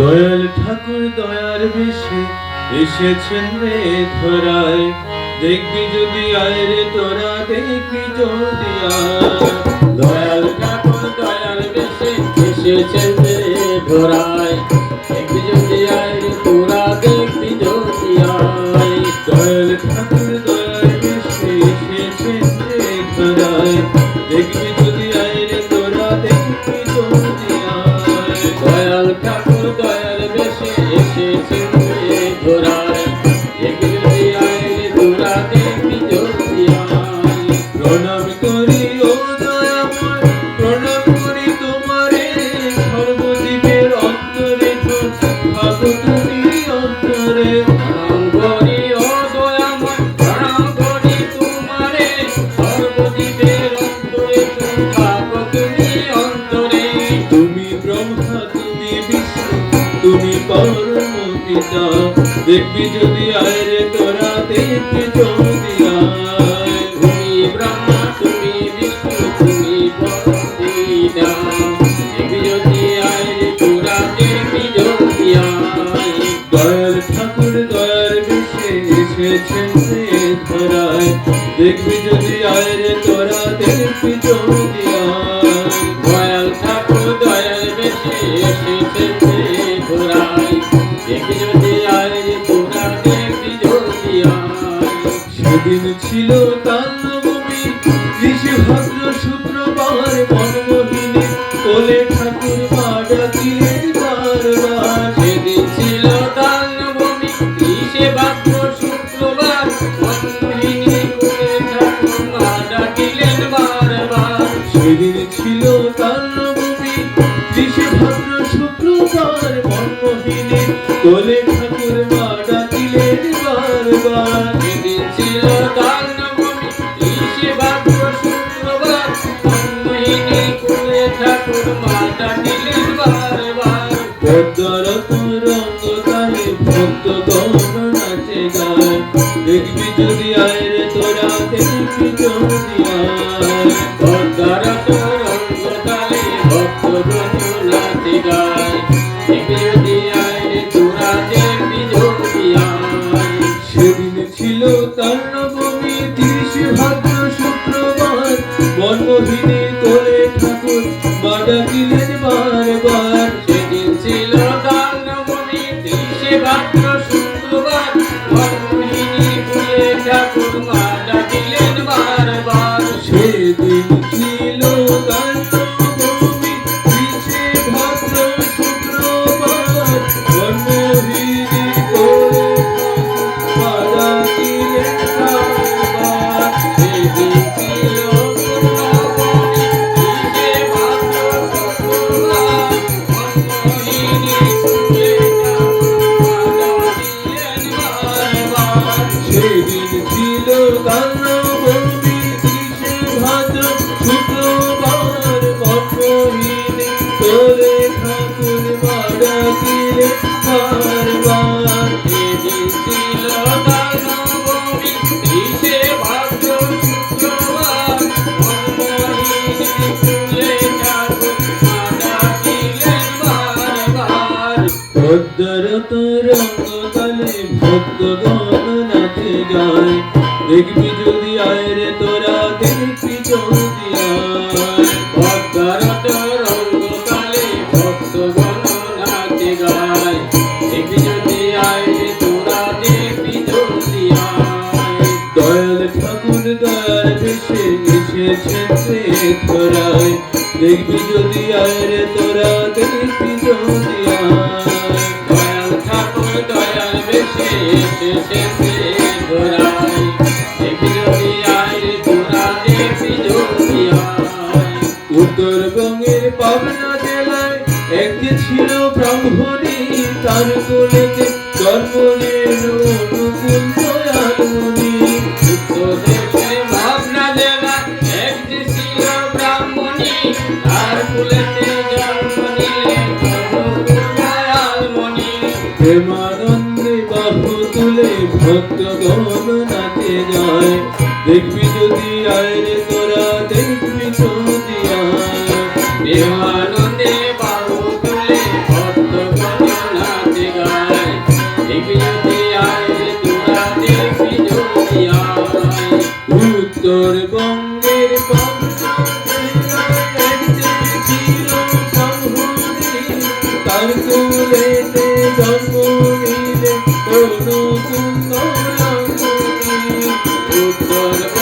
দয়াল ঠাকুর দয়ার বেশে এসেছেন রে ধরায়। দেখবি যদি আয় রে তোরা, দেখবি যদি দয়াল ঠাকুর দয়ার বেশে এসেছেন রে ঘোরায় দেখবি যদি আয় রে তোরা দেখবি যদি আয়। তুমি ব্রহ্মা, তুমি বিষ্ণু, তুমি পরমপিতা। দেখবি যদি আয় রে তোরা দেখবি দয়াল ঠাকুর দয়ার দয়াল ঠাকুর দয়াল বেশে এসেছেন রে ঘোরায় সেদিন ছিল তার নবমী ঋষি ভদ্র শুক্রবার মনমোহিনী কোলে ঠাকুর মা ডাকিলেন বারবার। সেদিন ছিল তার ত্রিশে ভাদ্র কোলে ঠাকুর নাচে গায় দেখবি যদি আয় রে তোরা দেখবি যদি আয়। ভাদ্র তোরে তালে ভক্তগণ নাচে গায় দেখবি যদি আয় রে তোরা, দেখবি যদি আয়। ভক্তরত রঙ্গ কালে ভক্তগণ নাচে গায়। দেখবি যদি আয় রে তোরা, দেখবি যদি আয়। দেখবি যদি আয় রে তার কোলেতে জন্মনের অনুকূল দয়ালুনি উত্তরদেশে ভাবনা জেলা একটি ছিল ব্রাহ্মণী তার কুলেতে জন্ম নিলেন দয়ালমণি। প্রেমানন্দে বাহু তুলে ভক্তগণ নাচে যায়। দেখবি যদি আয় রে তোরা দেখবি যদি আয়। উত্তরবঙ্গের তার কুলেতে জন্ম নিলে তরুণ সুন্দর উত্তরবঙ্গ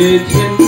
每天